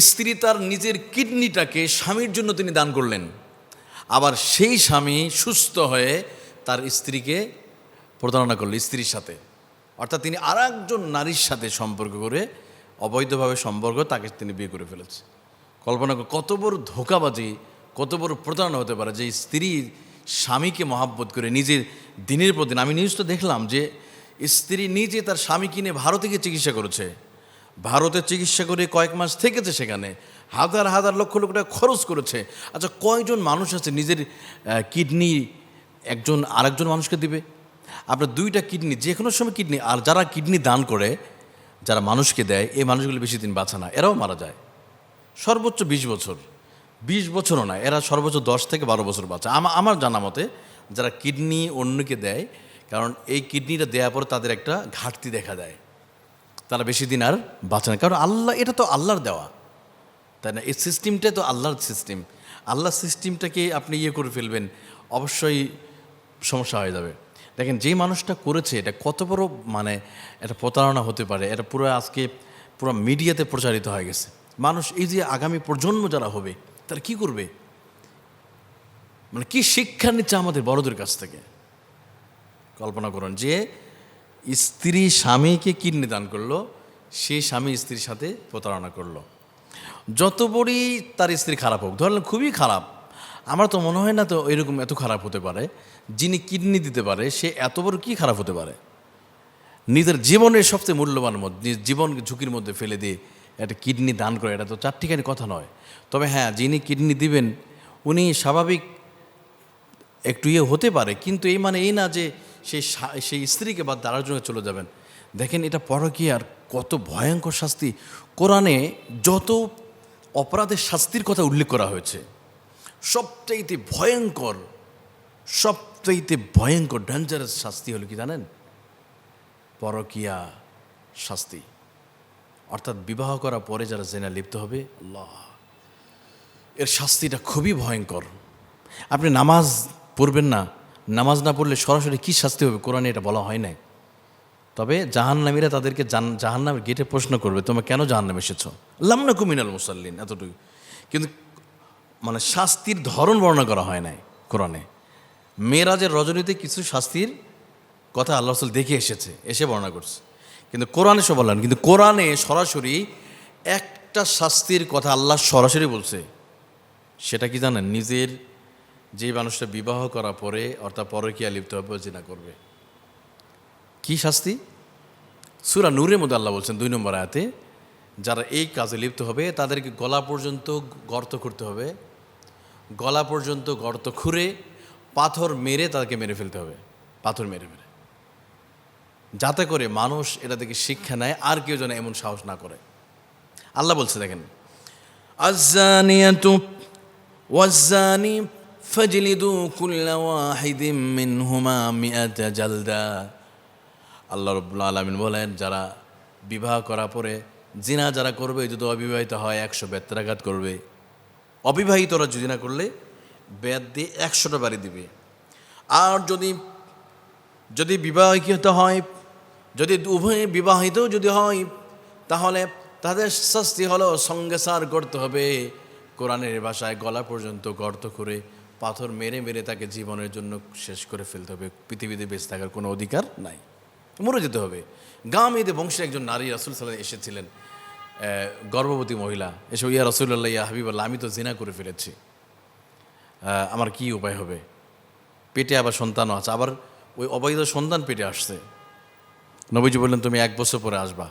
স্ত্রী তার নিজের কিডনিটাকে স্বামীর জন্য তিনি দান করলেন। আবার সেই স্বামী সুস্থ হয়ে তার স্ত্রীকে প্রতারণা করল স্ত্রীর সাথে। অর্থাৎ তিনি আর নারীর সাথে সম্পর্ক করে অবৈধভাবে সম্পর্ক তাকে তিনি বিয়ে করে ফেলেছে। কল্পনা কত বড় ধোকাবাজি, কত বড় প্রতারণা হতে পারে যে স্ত্রী স্বামীকে মহাব্বত করে নিজের দিনের প্রতি, আমি নিউজ তো দেখলাম যে স্ত্রী নিজে তার স্বামী কিনে ভারতে গিয়ে চিকিৎসা করেছে। ভারতে চিকিৎসা করে কয়েক মাস থেকেছে সেখানে। হাজার হাজার লক্ষ লক্ষ টাকা খরচ করেছে। আচ্ছা কয়জন মানুষ আছে নিজের কিডনি একজন আরেকজন মানুষকে দিবে? আপনার দুইটা কিডনি যে কোনো সময় কিডনি, আর যারা কিডনি দান করে, যারা মানুষকে দেয়, এই মানুষগুলো বেশি দিন বাঁচে না, এরাও মারা যায়। সর্বোচ্চ বিশ বছর। বিশ বছরও না, এরা সর্বোচ্চ দশ থেকে বারো বছর বাঁচে। আমা- আমার জানা মতে, যারা কিডনি অন্যকে দেয়, কারণ এই কিডনিটা দেওয়ার পর তাদের একটা ঘাটতি দেখা দেয়। তারা বেশি দিন আর বাঁচে না। কারণ আল্লাহ, এটা তো আল্লাহর দেওয়া। তাই না? এই সিস্টেমটা তো আল্লাহর সিস্টেম আল্লাহ সিস্টেমটাকে আপনি ইয়ে করে ফেলবেন, অবশ্যই সমস্যা হয়ে যাবে। দেখেন, যেই মানুষটা করেছে, এটা কত বড় মানে এটা প্রতারণা হতে পারে। এটা পুরো আজকে পুরো মিডিয়াতে প্রচারিত হয়ে গেছে। মানুষ এই যে আগামী প্রজন্ম যারা হবে, তারা কি করবে? মানে কি শিক্ষা নিচ্ছে আমাদের বড়দের কাছ থেকে? কল্পনা করুন যে স্ত্রী স্বামীকে কিডনি দান করল? সেই স্বামী স্ত্রীর সাথে প্রতারণা করল। যত বড়ই তার স্ত্রী খারাপ হোক ধরলেন খুবই খারাপ, আমার তো মনে হয় না তো এরকম এত খারাপ হতে পারে, যিনি কিডনি দিতে পারে, সে এত বড় কী খারাপ হতে পারে? নিজের জীবনের সবচেয়ে মূল্যবান মধ্যে নিজের জীবন ঝুঁকির মধ্যে ফেলে দিয়ে একটা কিডনি দান করে, এটা তো চারটিখানি কথা নয়। তবে হ্যাঁ যিনি কিডনি দিবেন, উনি স্বাভাবিক একটু ইয়ে হতে পারে, কিন্তু এই মানে এই না যে সেই সেই স্ত্রীকে বাদ দাঁড়ার জন্য চলে যাবেন। দেখেন এটা পরকীয়ার কত ভয়ঙ্কর শাস্তি। কোরআনে যত অপরাধের শাস্তির কথা উল্লেখ করা হয়েছে, সবচাইতে ভয়ঙ্কর সবচাইতে ভয়ঙ্কর ডেঞ্জারাস শাস্তি হলো কি জানেন? পরকীয়া শাস্তি। অর্থাৎ বিবাহ করার পরে যারা জেনা লিপ্ত হবে, আল্লাহ। এর শাস্তিটা খুবই ভয়ঙ্কর। আপনি নামাজ পড়বেন না নামাজ না পড়লে সরাসরি কী শাস্তি হবে? কোরআনে এটা বলা হয় নাই। তবে জাহান্নামীরা তাদেরকে জাহান্নামের গেটে প্রশ্ন করবে, তোমরা কেন জাহান্নামে এসেছ? লামনা কুমিনাল মুসাল্লিন, এতটুকু। কিন্তু মানে শাস্তির ধরন বর্ণনা করা হয় নাই কোরআনে। মেয়েরাজের রজনীতে কিছু শাস্তির কথা আল্লাহ রসুল দেখে এসেছে, এসে বর্ণনা করছে। কিন্তু কোরআনে সব বললেন কিন্তু কোরআনে সরাসরি একটা শাস্তির কথা আল্লাহ সরাসরি বলছে। সেটা কি জানেন? নিজের যে মানুষটা বিবাহ করা পরে, অর্থাৎ পরকিয়া লিপ্ত হবে জিনা করবে। কি শাস্তি? সুরা নূরের মধ্যে আল্লাহ বলছেন, দুই নম্বর আয়াতে, যারা এই কাজে লিপ্ত হবে, তাদেরকে গলা পর্যন্ত গর্ত করতে হবে। গলা পর্যন্ত গর্ত খুঁড়ে পাথর মেরে তাদেরকে মেরে ফেলতে হবে। পাথর মেরে মেরে। যাতে করে মানুষ এটা থেকে শিক্ষা নেয়, আর কেউ যেন এমন সাহস না করে। আল্লাহ বলছে, দেখেন আজানিয়া তুপ ওয়াজানি ফজলিদু কুল্লা ওয়াহিদিম মিনহুমা মিয়াতা জালদা। আল্লাহ রব্লা আলমিন বলেন, যারা বিবাহ করার পরে জিনা যারা করবে, যদি অবিবাহিত হয় একশো বেত্রাঘাত করবে। অবিবাহিতরা যদি না করলে বেদ দিয়ে একশোটা বাড়ি দিবে। আর যদি যদি বিবাহিত হয়, যদি উভয়ে বিবাহিত যদি হয়, তাহলে তাদের শাস্তি হলো সঙ্গে সার করতে হবে। কোরআনের ভাষায় গলা পর্যন্ত গর্ত করে পাথর মেরে মেরে তাকে জীবনের জন্য শেষ করে ফেলতে হবে। পৃথিবীতে বেঁচে থাকার কোনো অধিকার নাই। মরে যেতে হবে। গামেদে বংশের একজন নারী রাসুল সাল্লাহ এসেছিলেন গর্ভবতী মহিলা। এসব ইয়া রসুল্লাহ ইয়া হাবিবাল্লাহ, আমি তো জিনা করে ফেলেছি। আমার কি উপায় হবে? পেটে আবার সন্তানও আছে। আবার ওই অবৈধ সন্তান পেটে আসছে। নবীজি বললেন, তুমি এক বছর পরে আসবা।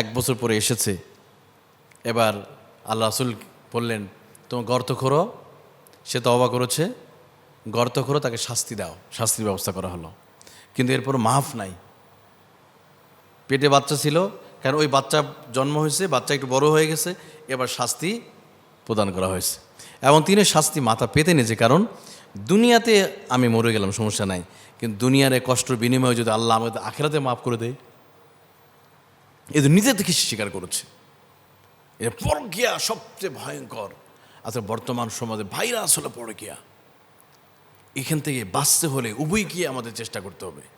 এক বছর পরে এসেছে। এবার আল্লাহ রাসুল বললেন তোমার গর্ত খোরো সে তো অবাক করেছে, গর্ত খোরো তাকে শাস্তি দাও, শাস্তির ব্যবস্থা করা হলো। কিন্তু এরপর মাফ নাই। পেটে বাচ্চা ছিল, কারণ ওই বাচ্চা জন্ম হয়েছে, বাচ্চা একটু বড় হয়ে গেছে, এবার শাস্তি প্রদান করা হয়েছে। এবং তিনি শাস্তি মাথা পেতে নিয়েছে কারণ, দুনিয়াতে আমি মরে গেলাম, সমস্যা নাই। কিন্তু দুনিয়ার কষ্টর বিনিময়ে যদি আল্লাহ আমাদের আখেরাতে মাফ করে দেয়, এ তো নিজে থেকে স্বীকার করেছে। এটা পরকিয়া সবচেয়ে ভয়ঙ্কর। আচ্ছা বর্তমান সমাজে ভাইরাস হলো পরকিয়া এখান থেকে বাঁচতে হলে উভয় গিয়ে আমাদের চেষ্টা করতে হবে।